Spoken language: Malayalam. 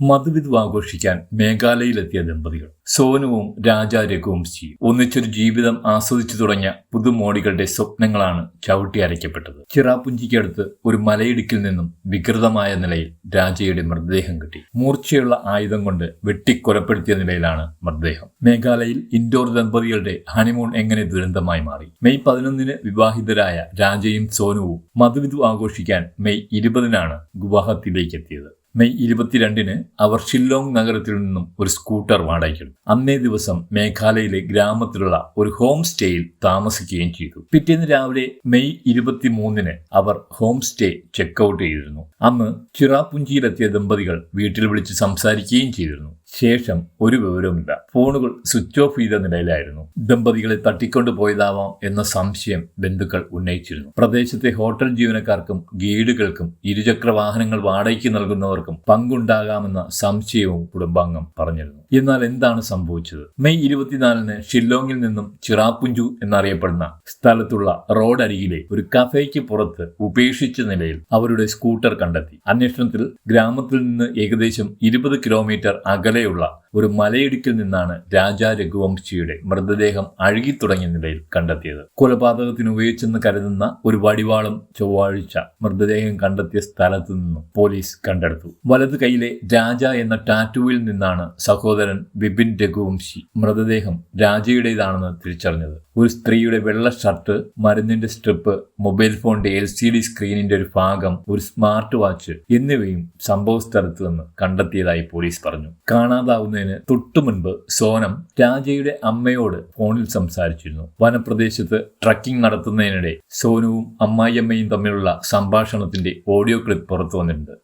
മധുവിധു ആഘോഷിക്കാൻ മേഘാലയയിലെത്തിയ ദമ്പതികൾ. സോനുവും രാജ രഘുവംശിയും ഒന്നിച്ചൊരു ജീവിതം ആസ്വദിച്ചു തുടങ്ങിയ പുതുമോടികളുടെ സ്വപ്നങ്ങളാണ് ചവിട്ടി അരയ്ക്കപ്പെട്ടത്. ചിറാപുഞ്ചിക്കടുത്ത് ഒരു മലയിടുക്കിൽ നിന്നും വികൃതമായ നിലയിൽ രാജയുടെ മൃതദേഹം കിട്ടി. മൂർച്ചയുള്ള ആയുധം കൊണ്ട് വെട്ടിക്കൊലപ്പെടുത്തിയ നിലയിലാണ് മൃതദേഹം. മേഘാലയയിൽ ഇൻഡോർ ദമ്പതികളുടെ ഹണിമൂൺ എങ്ങനെ ദുരന്തമായി മാറി? മെയ് പതിനൊന്നിന് വിവാഹിതരായ രാജയും സോനുവും മധുവിധു ആഘോഷിക്കാൻ മെയ് ഇരുപതിനാണ് ഗുവാഹത്തിയിലേക്ക് എത്തിയത് മെയ് ഇരുപത്തിരണ്ടിന് അവർ ഷില്ലോങ് നഗരത്തിൽ നിന്നും ഒരു സ്കൂട്ടർ വാടകയ്ക്കെടുത്തു. അന്നേ ദിവസം മേഘാലയയിലെ ഗ്രാമത്തിലുള്ള ഒരു ഹോം സ്റ്റേയിൽ താമസിക്കുകയും ചെയ്തു. പിറ്റേന്ന് രാവിലെ മെയ് ഇരുപത്തിമൂന്നിന് അവർ ഹോം സ്റ്റേ ചെക്കൗട്ട് ചെയ്തിരുന്നു. അന്ന് ചിറാപുഞ്ചിയിലെത്തിയ ദമ്പതികൾ വീട്ടിൽ വിളിച്ച് സംസാരിക്കുകയും ചെയ്തിരുന്നു. ശേഷം ഒരു വിവരവുമില്ല. ഫോണുകൾ സ്വിച്ച് ഓഫ് ചെയ്ത നിലയിലായിരുന്നു. ദമ്പതികളെ തട്ടിക്കൊണ്ടു പോയതാവാം എന്ന സംശയം ബന്ധുക്കൾ ഉന്നയിച്ചിരുന്നു. പ്രദേശത്തെ ഹോട്ടൽ ജീവനക്കാർക്കും ഗൈഡുകൾക്കും ഇരുചക്ര വാഹനങ്ങൾ വാടകയ്ക്ക് നൽകുന്നവർക്കും പങ്കുണ്ടാകാമെന്ന സംശയവും കുടുംബാംഗം പറഞ്ഞിരുന്നു. എന്നാൽ എന്താണ് സംഭവിച്ചത്? മെയ് ഇരുപത്തിനാലിന് ഷില്ലോങ്ങിൽ നിന്നും ചിറാപ്പുഞ്ചു എന്നറിയപ്പെടുന്ന സ്ഥലത്തുള്ള റോഡ് അരികിലെ ഒരു കഫേക്ക് പുറത്ത് ഉപേക്ഷിച്ച നിലയിൽ അവരുടെ സ്കൂട്ടർ കണ്ടെത്തി. അന്വേഷണത്തിൽ ഗ്രാമത്തിൽ നിന്ന് ഏകദേശം ഇരുപത് കിലോമീറ്റർ 有了。ഒരു മലയിടുക്കിൽ നിന്നാണ് രാജാ രഘുവംശിയുടെ മൃതദേഹം അഴുകിത്തുടങ്ങിയ നിലയിൽ കണ്ടെത്തിയത്. കൊലപാതകത്തിന് ഉപയോഗിച്ചെന്ന് കരുതുന്ന ഒരു വടിവാളും ചൊവ്വാഴ്ച മൃതദേഹം കണ്ടെത്തിയ സ്ഥലത്തു നിന്നും പോലീസ് കണ്ടെടുത്തു. വലത് കൈയിലെ രാജ എന്ന ടാറ്റുവിൽ നിന്നാണ് സഹോദരൻ ബിപിൻ രഘുവംശി മൃതദേഹം രാജയുടേതാണെന്ന് തിരിച്ചറിഞ്ഞത്. ഒരു സ്ത്രീയുടെ വെള്ള ഷർട്ട് മരുന്നിന്റെ സ്ട്രിപ്പ് മൊബൈൽ ഫോണിന്റെ എൽ സി ഡി സ്ക്രീനിന്റെ ഒരു ഭാഗം ഒരു സ്മാർട്ട് വാച്ച് എന്നിവയും സംഭവ സ്ഥലത്ത് നിന്ന് കണ്ടെത്തിയതായി പോലീസ് പറഞ്ഞു. കാണാതാവുന്നതിന് തൊട്ടു മുൻപ് സോനം രാജയുടെ അമ്മയോട് ഫോണിൽ സംസാരിച്ചിരുന്നു. വനപ്രദേശത്ത് ട്രക്കിംഗ് നടത്തുന്നതിനിടെ സോനുവും അമ്മായിയമ്മയും തമ്മിലുള്ള സംഭാഷണത്തിന്റെ ഓഡിയോ ക്ലിപ്പ് പുറത്തു വന്നിട്ടുണ്ട്.